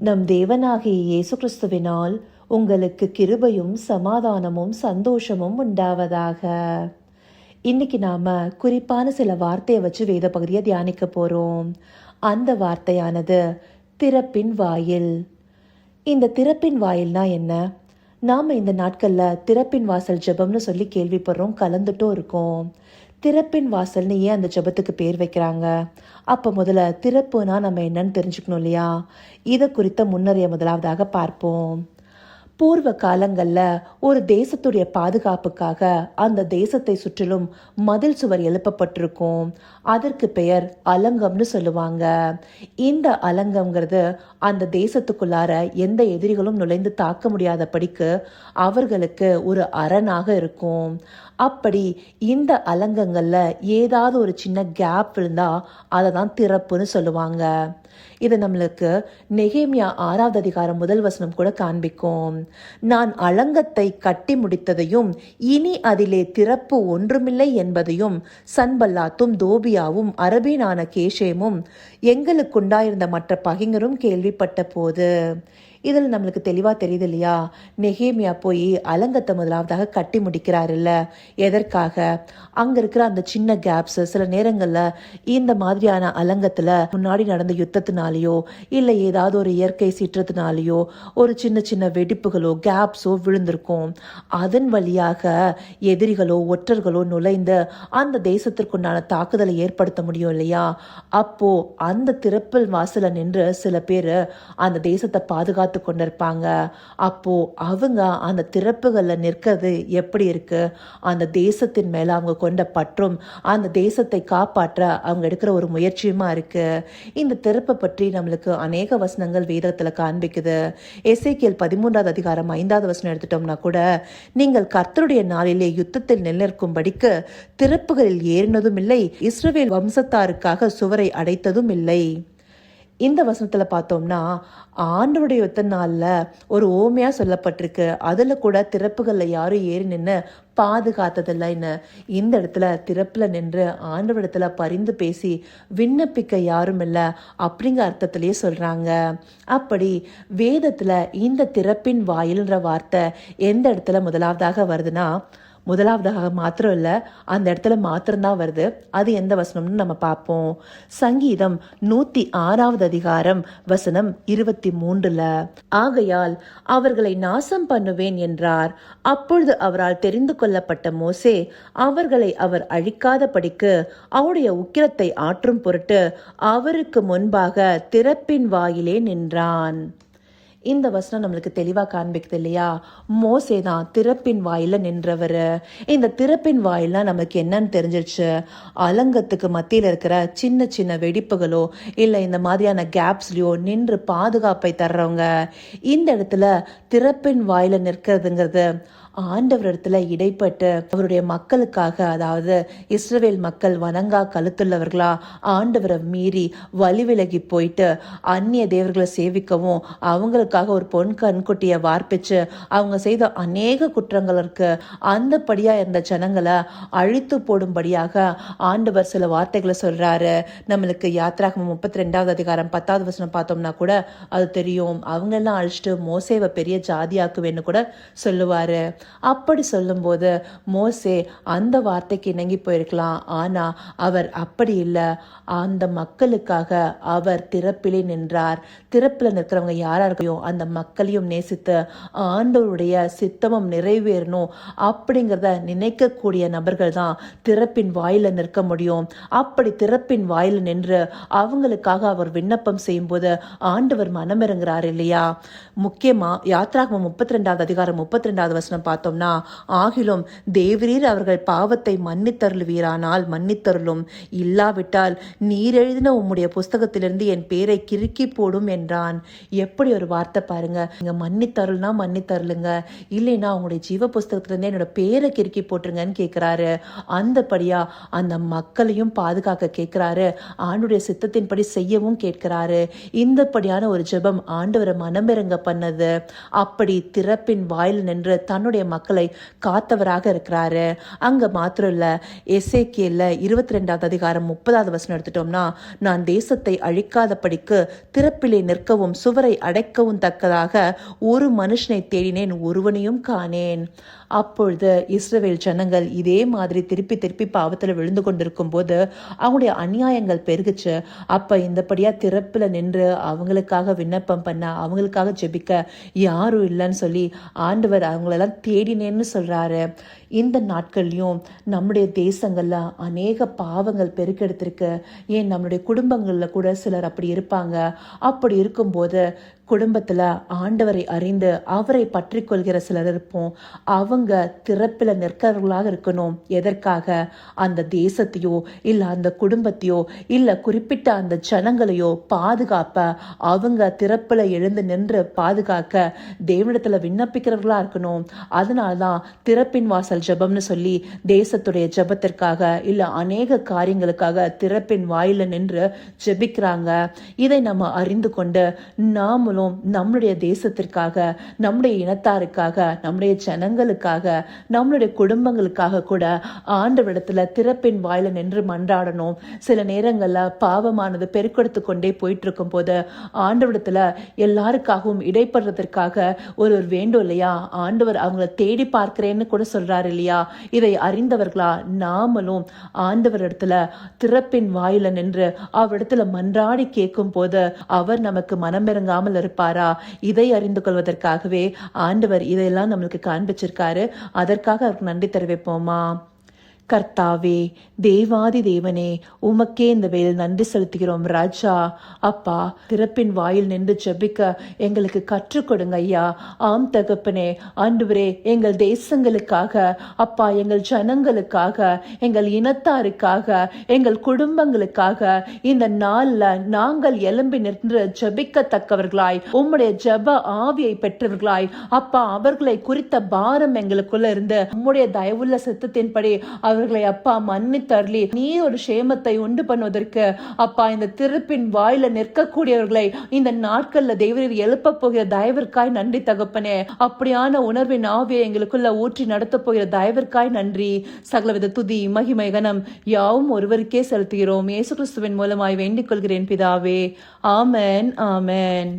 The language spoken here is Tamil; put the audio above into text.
நம் தேவனாகிய இயேசு கிறிஸ்துவினால் உங்களுக்கு கிருபையும் சமாதானமும் சந்தோஷமும் உண்டாவதாக. இன்னைக்கு நாம குறிப்பான சில வார்த்தையை வச்சு வேத பகுதியை தியானிக்க போறோம். அந்த வார்த்தையானது திறப்பின் வாயில். இந்த திறப்பின் வாயில்னா என்ன? நாம இந்த நாட்களில் திறப்பின் வாசல் ஜெபம்னு சொல்லி கேள்விப்படுறோம் கலந்துட்டும் இருக்கோம். திறப்பின் வாசல்னு ஏன் அந்த ஜெபத்துக்கு பேர் வைக்கிறாங்க? அப்போ முதல்ல திறப்புனா நம்ம என்னன்னு தெரிஞ்சுக்கணும் இல்லையா? இதை குறித்த முன்னறிய முதலாவதாக பார்ப்போம். பூர்வ காலங்களில் ஒரு தேசத்துடைய பாதுகாப்புக்காக அந்த தேசத்தை சுற்றிலும் மதில் சுவர் எழுப்பப்பட்டிருக்கும். அதற்கு பெயர் அலங்கம்னு சொல்லுவாங்க. இந்த அலங்கம்ங்கிறது அந்த தேசத்துக்குள்ளார எந்த எதிரிகளும் நுழைந்து தாக்க முடியாதபடிக்கு அவர்களுக்கு ஒரு அரணாக இருக்கும். அப்படி இந்த அலங்கங்களில் ஏதாவது ஒரு சின்ன கேப் இருந்தால் அதை தான் திறப்புன்னு சொல்லுவாங்க. இது நம்மளுக்கு நெகேமியா ஆறாவது அதிகாரம் முதல் வசனம் கூட காண்பிக்கும். நான் அலங்கத்தை கட்டி முடித்ததையும் இனி அதிலே திறப்பு ஒன்றுமில்லை என்பதையும் சன்பல்லாத்தும் தோபியாவும் அரபீனான கேஷேமும் எங்களுக்குண்டாயிருந்த மற்ற பகிங்கரும் கேள்விப்பட்ட போது இதில் நம்மளுக்கு தெளிவாக தெரியுது இல்லையா நெகேமியா போய் அலங்கத்தை முதலாவதாக கட்டி முடிக்கிறாருல்ல. எதற்காக? அங்கே இருக்கிற அந்த சின்ன கேப்ஸ் சில நேரங்களில் இந்த மாதிரியான அலங்கத்தில் முன்னாடி நடந்த யுத்தத்தினாலேயோ இல்லை ஏதாவது ஒரு இயற்கை சீற்றத்தினாலேயோ ஒரு சின்ன சின்ன வெடிப்புகளோ கேப்ஸோ விழுந்திருக்கும். அதன் வழியாக எதிரிகளோ ஒற்றர்களோ நுழைந்து அந்த தேசத்திற்குண்டான தாக்குதலை ஏற்படுத்த முடியும் இல்லையா? அப்போ அந்த திறப்பில் வாசல நின்று சில பேர் அந்த தேசத்தை பாதுகாத்து கொண்டிருப்பாங்க. அப்போ அவங்க அந்த திறப்புகளில் நிற்கிறது எப்படி இருக்குது அந்த தேசத்தின் மேலே அவங்க கொண்ட பற்றும் அந்த தேசத்தை காப்பாற்ற அவங்க எடுக்கிற ஒரு முயற்சியுமா இருக்குது இந்த திறப்பை பற்றி நம்மளுக்கு அநேக வசனங்கள் வேதத்தில் காண்பிக்குது. எஸ்ஐகேல் பதிமூன்றாவது அதிகாரம் ஐந்தாவது வசனம் எடுத்துட்டோம்னா கூட நீங்கள் கர்த்தருடைய நாளிலே யுத்தத்தில் நிலநிற்கும்படிக்கு திறப்புகளில் ஏறினதும் இல்லை இஸ்ரவேல் வம்சத்தாருக்காக சுவரை அடைத்ததும் இல்லை இந்த வசனத்தில் பார்த்தோம்னா ஆண்டோடைய யுத்த நாளில் ஒரு ஓமையாக சொல்லப்பட்டிருக்கு. அதில் கூட திறப்புகளில் யாரும் ஏறி நின்று பாதுகாத்ததில்லைன்னு இந்த இடத்துல திறப்பில் நின்று ஆண்டவரிடத்துல பரிந்து பேசி விண்ணப்பிக்க யாரும் இல்லை அப்படிங்கிற அர்த்தத்திலேயே சொல்கிறாங்க அப்படி வேதத்தில் இந்த திறப்பின் வாயில்ன்ற வார்த்தை எந்த இடத்துல முதலாவதாக வருதுன்னா முதலாவதாக மாத்திரம் இல்லை அந்த இடத்துல மாத்திரம்தான் வருது. அது எந்த வசனம்னு நம்ம பார்ப்போம். சங்கீதம் நூத்தி ஆறாவது அதிகாரம் வசனம் இருபத்தி மூன்றுல. ஆகையால் அவர்களை நாசம் பண்ணுவேன் என்றார். அப்பொழுது அவரால் தெரிந்து கொள்ளப்பட்ட மோசே அவர்களை அவர் அழிக்காதபடிக்கு அவருடைய உக்கிரத்தை ஆற்றும் பொருட்டு அவருக்கு முன்பாக திறப்பின் வாயிலே நின்றான். இந்த வசனம் நம்மளுக்கு தெளிவாக காண்பிக்குது இல்லையா மோசே தான் திறப்பின் வாயில நின்றவர். இந்த திறப்பின் வாயில நமக்கு என்னன்னு தெரிஞ்சிருச்சு? அலங்கத்துக்கு மத்தியில் இருக்கிற சின்ன சின்ன வெடிப்புகளோ இல்லை இந்த மாதிரியான கேப்ஸ்லையோ நின்று பாதுகாப்பை தர்றவங்க. இந்த இடத்துல திறப்பின் வாயில நிற்கிறதுங்கிறது ஆண்டவரிடத்துல இடைப்பட்டு அவருடைய மக்களுக்காக அதாவது இஸ்ரவேல் மக்கள் வணங்கா கழுத்துள்ளவர்களா ஆண்டவரை மீறி வழி விலகி போயிட்டு அந்நிய தேவர்களை சேவிக்கவும் அவங்களுக்கு அவங்களுக்காக ஒரு பொன் கண்குட்டியை வார்ப்பிச்சு அவங்க செய்த அநேக குற்றங்களுக்கு அந்தபடியாக இருந்த ஜனங்களை அழித்து போடும்படியாக ஆண்டவர் சில வார்த்தைகளை சொல்கிறாரு நம்மளுக்கு யாத்ராகம் முப்பத்தி ரெண்டாவது அதிகாரம் பத்தாவது வசனம் பார்த்தோம்னா கூட அது தெரியும். அவங்கெல்லாம் அழிச்சிட்டு மோசேவை பெரிய ஜாதியாக்குவேன்னு கூட சொல்லுவார். அப்படி சொல்லும்போது மோசே அந்த வார்த்தைக்கு இணங்கி போயிருக்கலாம். ஆனால் அவர் அப்படி இல்லை. அந்த மக்களுக்காக அவர் திறப்பிலே நின்றார். திறப்பில் நிற்கிறவங்க யாராக இருக்கையோ அந்த மக்களையும் நேசித்து ஆண்டவருடைய சித்தமும் நிறைவேறணும் அப்படிங்கிறத நினைக்கக்கூடிய நபர்கள் தான் திறப்பின் வாயில நிற்க முடியும். அப்படி திறப்பின் வாயில நின்று அவங்களுக்காக அவர் விண்ணப்பம் செய்யும்போது ஆண்டவர் மனமிறங்குறார் இல்லையா? முக்கியமா யாத்ராகமம் முப்பத்தி ரெண்டாவது அதிகாரம் முப்பத்தி ரெண்டாவது வசனம் பார்த்தோம்னா ஆகிலும் தேவரீர் அவர்கள் பாவத்தை மன்னித்தருள்வீரானால் மன்னித்தருளும். இல்லாவிட்டால் நீர் எழுதின உம்முடைய புஸ்தகத்திலிருந்து என் பேரை கிறுக்கி போடும் என்றான். எப்படி ஒரு வார்த்தை வார்த்தை பாருங்க. நீங்க மன்னித்தருள்னா மன்னித்தருளுங்க. இல்லைன்னா அவங்களுடைய ஜீவ புஸ்தகத்துல இருந்தே என்னோட பேரை கிறுக்கி போட்டுருங்கன்னு கேட்கிறாரு அந்தபடியா அந்த மக்களையும் பாதுகாக்க கேட்கிறாரு ஆண்டுடைய சித்தத்தின்படி செய்யவும் கேட்கிறாரு. இந்தபடியான ஒரு ஜெபம் ஆண்டவரை மனமிறங்க பண்ணது. அப்படி திறப்பின் வாயில் நின்று தன்னுடைய மக்களை காத்தவராக இருக்கிறாரு. அங்க மாத்திரம் இல்ல எசேக்கியல்ல இருபத்தி ரெண்டாவது அதிகாரம் முப்பதாவது வசனம் எடுத்துட்டோம்னா நான் தேசத்தை அழிக்காதபடிக்கு திறப்பிலே நிற்கவும் சுவரை அடைக்கவும் தக்கதாக ஒரு மனுஷனை தேடினேன் ஒருவனையும் காணேன். அப்பொழுது இஸ்ரவேல் ஜனங்கள் இதே மாதிரி திருப்பி திருப்பி பாவத்தில் விழுந்து கொண்டிருக்கும் போது அவங்களுடைய அநியாயங்கள் பெருகுச்சு. அப்போ இந்தபடியாக திறப்பில் நின்று அவங்களுக்காக விண்ணப்பம் பண்ண அவங்களுக்காக ஜெபிக்க யாரும் இல்லைன்னு சொல்லி ஆண்டவர் அவங்களெல்லாம் தேடினேன்னு சொல்கிறாரு இந்த நாட்கள்லையும் நம்முடைய தேசங்களில் அநேக பாவங்கள் பெருக்கெடுத்திருக்கு. ஏன் நம்மளுடைய குடும்பங்களில் கூட சிலர் அப்படி இருப்பாங்க. அப்படி இருக்கும்போது குடும்பத்தில் ஆண்டவரை அறிந்து அவரை பற்றி கொள்கிற சிலர் இருப்போம். அவங்க திறப்பில் நிற்கிறவர்களாக இருக்கணும். எதற்காக? அந்த தேசத்தையோ இல்லை அந்த குடும்பத்தையோ இல்லை குறிப்பிட்ட அந்த ஜனங்களையோ பாதுகாப்ப அவங்க திறப்பில் எழுந்து நின்று பாதுகாக்க தேவனிடத்தில் விண்ணப்பிக்கிறவர்களாக இருக்கணும். அதனால தான் திறப்பின் வாசல் ஜெபம்னு சொல்லி தேசத்துடைய ஜெபத்திற்காக இல்லை அநேக காரியங்களுக்காக திறப்பின் வாயில நின்று ஜெபிக்கிறாங்க. இதை நம்ம அறிந்து கொண்டு நாமளும் நம்முடைய தேசத்திற்காக நம்முடைய இனத்தாருக்காக நம்முடைய ஜனங்களுக்காக நம்மளுடைய குடும்பங்களுக்காக கூட ஆண்டவரிடத்துல திறப்பின் வாயில நின்று மன்றாடணும். சில நேரங்கள்ல பாவமானது பெருக்கெடுத்து கொண்டே போயிட்டு இருக்கும் போது ஆண்டவரிடத்துல எல்லாருக்காகவும் இடைப்படுறதற்காக ஒரு ஒரு வேண்டும் இல்லையா? ஆண்டவர் அவங்கள தேடி பார்க்கிறேன்னு கூட சொல்றாரு இல்லையா? இதை அறிந்தவர்களா? நாமளும் ஆண்டவர் இடத்துல திறப்பின் வாயில நின்று அவரிடத்துல மன்றாடி கேட்கும் போது அவர் நமக்கு மனமிறங்காமல் இருப்பாரா இதை அறிந்து கொள்வதற்காகவே ஆண்டவர் இதையெல்லாம் நம்மளுக்கு காண்பிச்சிருக்காரு. அதற்காக அவருக்கு நன்றி தெரிவிப்போமா? கர்த்தாவே தேவாதி தேவனே உமக்கே இந்த வேலை நன்றி செலுத்துகிறோம் ராஜா. அப்பா திறப்பின் வாயில் நின்று ஜெபிக்க எங்களுக்கு கற்றுக் கொடுங்க ஐயா. ஆம் தகப்பனே ஆண்டுவரே எங்கள் தேசங்களுக்காக அப்பா எங்கள் ஜனங்களுக்காக எங்கள் இனத்தாருக்காக எங்கள் குடும்பங்களுக்காக இந்த நாள்ல நாங்கள் எழும்பி நின்று ஜபிக்கத்தக்கவர்களாய் உம்முடைய ஜெப ஆவியை பெற்றவர்களாய் அப்பா அவர்களை குறித்த பாரம் எங்களுக்குள்ள இருந்து உம்முடைய தயவுள்ள சித்தத்தின்படி அவர்களை அப்பா மன்னித்தருளி நீ ஒரு சேமத்தை உண்டு பண்ணுவதற்கு அப்பா இந்த திருப்பின் வாயில நிற்கக்கூடியவர்களை இந்த நாட்கள்ல தெய்வரீர் எழுப்ப போகிற தயவிற்காய் நன்றி தகப்பனே. அப்படியான உணர்வின் ஆவியை எங்களுக்குள்ள ஊற்றி நடத்த போகிற தயவிற்காய் நன்றி. சகலவித துதி மகிமை கனம் யாவும் ஒருவருக்கே செலுத்துகிறோம். இயேசு கிறிஸ்துவின் மூலமாய் வேண்டிக் கொள்கிறேன் பிதாவே. ஆமன் ஆமன்.